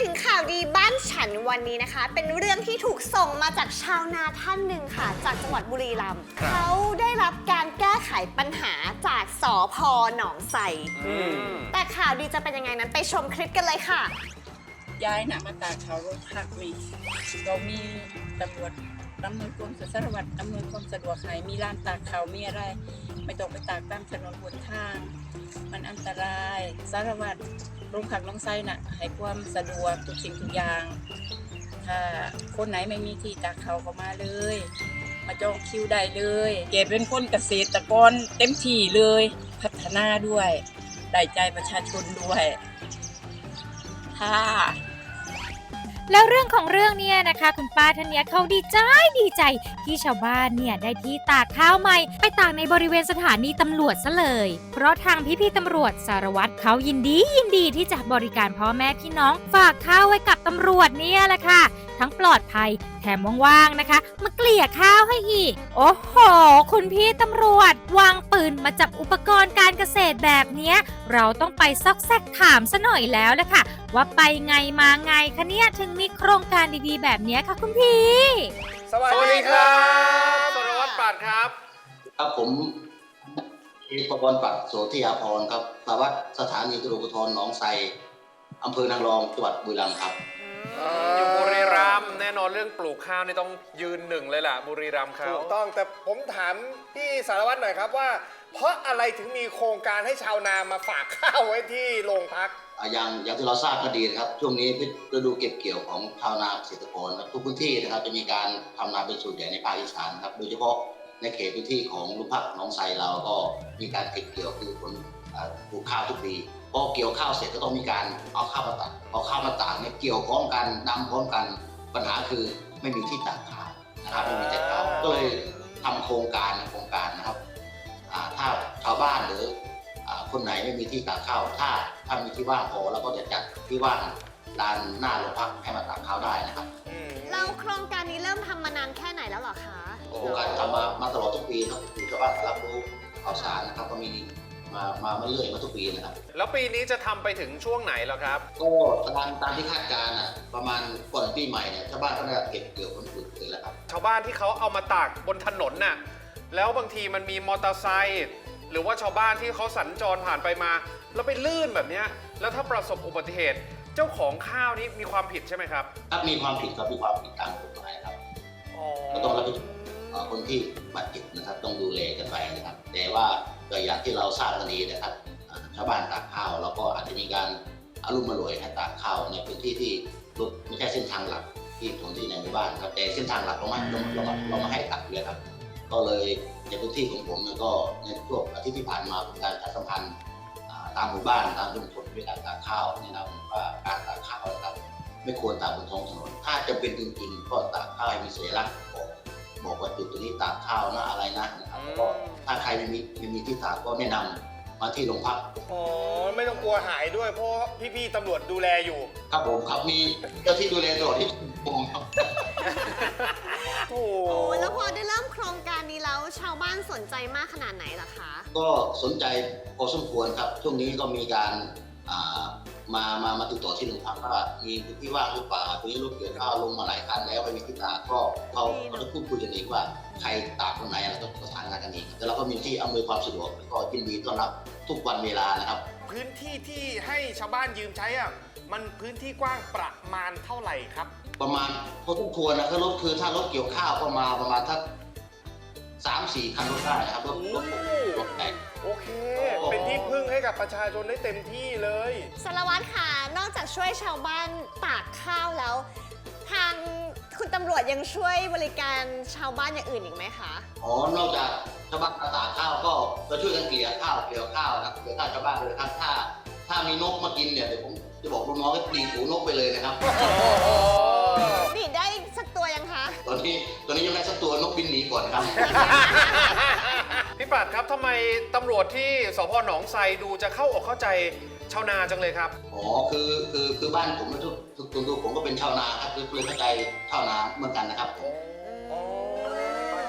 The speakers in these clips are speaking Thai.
ถึงข่าวดีบ้านฉันวันนี้นะคะ เป็นเรื่องที่ถูกส่งมาจากชาวนาท่านหนึ่งค่ะ จากจังหวัดบุรีรัมย์ครับ เขาได้รับการแก้ไขปัญหาจากสอพอหนองใสอืมแต่ข่าวดีจะเป็นยังไงนั้นไปชมคลิปกันเลยค่ะ ย้ายหนามาตากเขาโรงพักมีเรามีตำรวจ อำนวยความสารวัตรอำนวยความสะดวกให้มีร้านตากเขามีอะไร ไม่ต้องไปตากตามถนนบนทาง มันอันตรายสารวัตรโรงพักลงไส้น่ะให้ความสะดวกทุกสิ่งทุกอย่าง ถ้าคนไหนไม่มีที่ตากเขาก็มาเลย มาจองคิวได้เลยเกดเป็นคนเกษตรกรเต็มที่เลย พัฒนาด้วย ได้ใจประชาชนด้วยค่ะ แล้วเรื่องของเรื่องเนี่ยนะคะ คุณป้าท่านเนี้ยเขาดีใจดีใจที่ชาวบ้านเนี่ยได้ที่ตากข้าวใหม่ ไปตากในบริเวณสถานีตำรวจซะเลย เพราะทางพี่พี่ตำรวจสารวัตรเขายินดียินดีที่จะบริการพ่อแม่พี่น้อง ฝากข้าวไว้กับตำรวจเนี่ยแหละค่ะ ทั้งปลอดภัย แถมว่างๆนะคะ มาเกลี่ยข้าวให้อีก โอ้โห คุณพี่ตำรวจ วางปืนมาจับอุปกรณ์การเกษตรแบบเนี้ยเราต้องไปซอกแซกถามซะหน่อยแล้วละค่ะ ว่าไปไงมาไงคะเนี่ยถึงมีโครงการดีๆ แบบเนี้ยค่ะคุณพี่ สวัสดีครับสารวัตรปราดครับ ครับผมมีประกรณ์ปัดโสธิยาพรครับสารวัตรสถานีตำรวจภูธรหนองไทรอำเภอนางรองจังหวัดบุรีรัมย์ครับ อยู่บุรีรัมย์แน่นอนเรื่องปลูกข้าวนี่ต้องยืนหนึ่งเลยล่ะ บุรีรัมย์เขา ถูกต้องแต่ผมถามพี่สารวัตรหน่อยครับว่า เพราะอะไรถึงมีโครงการให้ชาวนามาฝากข้าวไว้ที่โรงพัก อ่าอย่างอย่างที่เราทราบก็ดีนะครับ ช่วงนี้เป็นฤดูเก็บเกี่ยวของชาวนาเกษตรกรนะครับทุกพื้นที่นะครับจะมีการทำนาเป็นส่วนใหญ่ในภาคอีสานครับโดยเฉพาะในเขตพื้นที่ของลุงพักหน้องไทรเราก็มีการเก็บเกี่ยวคือผลอ่าปลูกข้าวทุกปีพ อเกี่ยวข้าวเสร็จก็ต้องมีการเอาข้าวมาตากเอาข้าวมาตากเนี่ยเกี่ยวพร้อมกันดำพร้อมกันปัญหาคือไม่มีที่ตากข้าวนะครับไม่มีที่ตากข้าวก็เลยทำโครงการโครงการนะครับอ่าถ้าชาวบ้านหรืออ่าคนไหนไม่มีที่ตากข้าวถ้าถ้ามีที่ว่างพอเราก็จะจัดที่ว่างลานหน้าโรงพักให้มาตากข้าวได้นะครับเราโครงการนี้เริ่มทำมานานแค่ไหนแล้วเหรอคะโครงการทำมามาตลอดทุกปีครับคือชาวบ้านรับรู้ข่าวสารนะครับก็มี มามามาเรื่อยมาทุกปีนะครับ แล้วปีนี้จะทำไปถึงช่วงไหนแล้วครับ ก็ตามตามที่คาดการณ์อะประมาณก่อนปีใหม่เนี่ยชาวบ้านก็ได้เก็บเกี่ยวผลผลิตเลยแล้วครับ ชาวบ้านที่เขาเอามาตากบนถนนน่ะ แล้วบางทีมันมีมอเตอร์ไซค์หรือว่าชาวบ้านที่เขาสัญจรผ่านไปมา แล้วไปลื่นแบบเนี้ย แล้วถ้าประสบอุบัติเหตุ เจ้าของข้าวนี้มีความผิดใช่ไหมครับถ้ามีความผิดครับมีความผิดตามกฎหมายครับอ๋อก็ต้องรับผิดชอบ เอ่อคนที่บาดเจ็บนะครับต้องดูแลกันไปนะครับ แต่ว่า ก็อย่างที่เราทราบกันดีนะครับชาวบ้านตากข้าวแล้วก็อาจจะมีการอารมุ่มอร่วยให้ตากข้าวในพื้นที่ที่รถไม่ใช่เส้นทางหลักที่ถนนที่ในหมู่บ้านครับแต่เส้นทางหลักเราไม่เราเราเรามาให้ตัดเลยครับ ก็เลยในพื้นที่ของผมเนี่ยก็ในช่วงอาทิตย์ที่ผ่านมาเป็นการประชาสัมพันธ์ตามหมู่บ้านตามชุมชนด้วยการตากข้าวแนะนำว่าการตากข้าวนะครับไม่ควรตากบนท้องถนนถ้าจำเป็นจริงๆก็ตากข้าวให้มีสัญลักษณ์บอก บอกว่าจุดตรงนี้ตากข้าวนะอะไรนะนะครับแล้วก็ถ้าใครไม่มีไม่มีที่ตากก็แนะนำมาที่โรงพักอ๋อ ไม่ต้องกลัวหายด้วยเพราะพี่ๆตำรวจดูแลอยู่ ครับผมครับมีเจ้าที่ดูแลตลอดที่ชั่วโมงครับ โอ้โอ้แล้วพอได้เริ่มโครงการนี้แล้วชาวบ้านสนใจมากขนาดไหนล่ะคะ ก็สนใจพอสมควรครับ ช่วงนี้ก็มีการอ่า มามามาติดต่อที่โรงพักว่ามีพื้นที่ว่างหรือเปล่าตรงนี้รถเกี่ยวข้าวลงมาหลายคันแล้วไม่มีที่ตากก็เขาก็จะพูดคุยกันเองว่าใครตากตรงไหนเราต้องประสานงานกันเองแต่เราก็มีที่อำนวยความสะดวกแล้วก็ยินดีต้อนรับทุกวันเวลานะครับ พื้นที่ที่ให้ชาวบ้านยืมใช้อะมันพื้นที่กว้างประมาณเท่าไหร่ครับ ประมาณพอสมควรนะถ้ารถคือถ้ารถเกี่ยวข้าวก็มาประมาณทักสามสี่คันรถได้นะครับรถรถรถแต่ง โอเค เป็นที่พึ่งให้กับประชาชนได้เต็มที่เลย สารวัตรค่ะ นอกจากช่วยชาวบ้านตากข้าวแล้ว ทางคุณตำรวจยังช่วยบริการชาวบ้านอย่างอื่นอีกไหมคะ อ๋อ นอกจากชาวบ้านตากข้าวก็จะช่วยกันเกลี่ยข้าวเกลี่ยข้าวนะครับเกลี่ยข้าวชาวบ้านเลยครับถ้า ถ้ามีนกมากินเนี่ยเดี๋ยวผมจะบอกลูกน้องให้ตีหูนกไปเลยนะครับดีดได้สักตัวยังคะ ตอนนี้ตอนนี้ยังไม่ได้สักตัวนกบินหนีก่อนครับ พี่ปราดครับทำไมตำรวจที่สพหนองไทรดูจะเข้าอกเข้าใจชาวนาจังเลยครับ อ๋อ คือคือคือบ้านผมทุกทุกตัวผมก็เป็นชาวนาครับคือเลยเข้าใจชาวนาเหมือนกันนะครับผมโอ้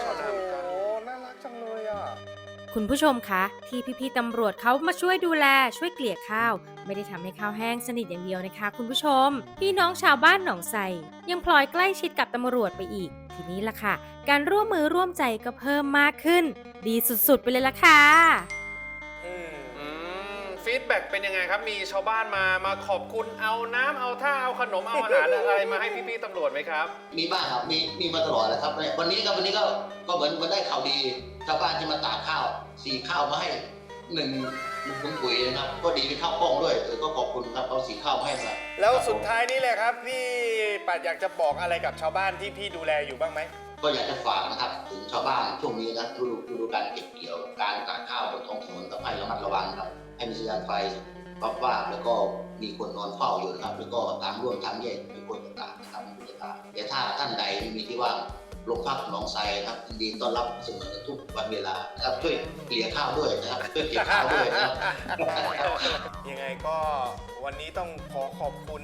ชาวนาเหมือนกันน่ารักจังเลยอะคคุณผู้ชมคะ ที่พี่ๆตำรวจเขามาช่วยดูแลช่วยเกลี่ยข้าว ไม่ได้ทำให้ข้าวแห้งสนิทอย่างเดียวนะคะ คุณผู้ชม พี่น้องชาวบ้านหนองไทรยังพลอยใกล้ชิดกับตำรวจไปอีก ทีนี้ล่ะค่ะ การร่วมมือร่วมใจก็เพิ่มมากขึ้น ดีสุดๆ ไปเลยล่ะค่ะอืมอืมฟีดแบ็กเป็นยังไงครับ มีชาวบ้านมามาขอบคุณเอาน้ำเอาท่าเอาขนมเอาอาหารอะไรมาให้พี่ๆตำรวจไหมครับ มีบ้างครับมีมีมาตลอดเลยครับเนี่ยวันนี้ก็วันนี้ก็ก็เหมือนมันได้ข่าวดีชาวบ้านที่มาตากข้าวสีข้าวมาให้หนึ่ง หนึ่งถุงปุ๋ยนะครับ ก็ดีเป็นข้าวกล้องด้วยเออก็ขอบคุณครับเอาสีข้าวมาให้มาแล้วสุดท้ายนี้เลยครับ พี่ปัดอยากจะบอกอะไรกับชาวบ้านที่พี่ดูแลอยู่บ้างไหม ก็อยากจะฝากนะครับ ถึงชาวบ้านช่วงนี้นะฤดูฤดูการเก็บเกี่ยวการตากข้าวบนท้องถนนต้องให้ระมัดระวังครับให้มีสัญญาณไฟวับว่าบแล้วก็มีคนนอนเฝ้าอยู่นะครับ แล้วก็ตามร่วมทางแยกมีคนต่างๆนะครับมีคนต่างๆแต่ถ้าท่านใดมีที่ว่าง โรงพักหนองไทรนะครับยินดีต้อนรับเสมอทุกวันเวลานะครับช่วยเกลี่ยข้าวด้วยนะครับช่วยเก็บข้าวด้วยนะครับยังไงก็วันนี้ต้องขอขอบคุณ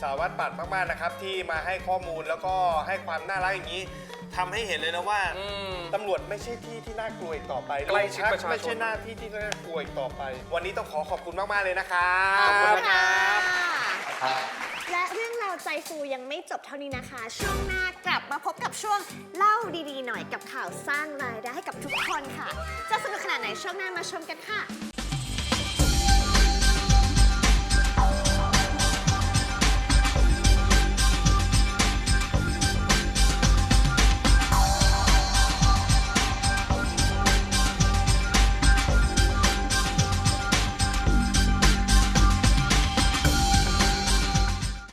สารวัตรปัดมากๆนะครับ ที่มาให้ข้อมูลแล้วก็ให้ความน่ารักอย่างนี้ทำให้เห็นเลยนะว่าอืม ตำรวจไม่ใช่ที่ที่น่ากลัวอีกต่อไปใกล้ชิดโรงพัประชาชน ไม่ใช่หน้าที่ที่น่ากลัวอีกต่อไป วันนี้ต้องขอขอบคุณมากๆเลยนะครับ ขอบคุณนะครับ ครับ ใจฟูยังไม่จบเท่านี้นะคะ ช่วงหน้ากลับมาพบกับช่วงเล่าดีๆ หน่อยกับข่าวสร้างรายได้ให้กับทุกคนค่ะ จะสนุกขนาดไหนช่วงหน้ามาชมกันค่ะ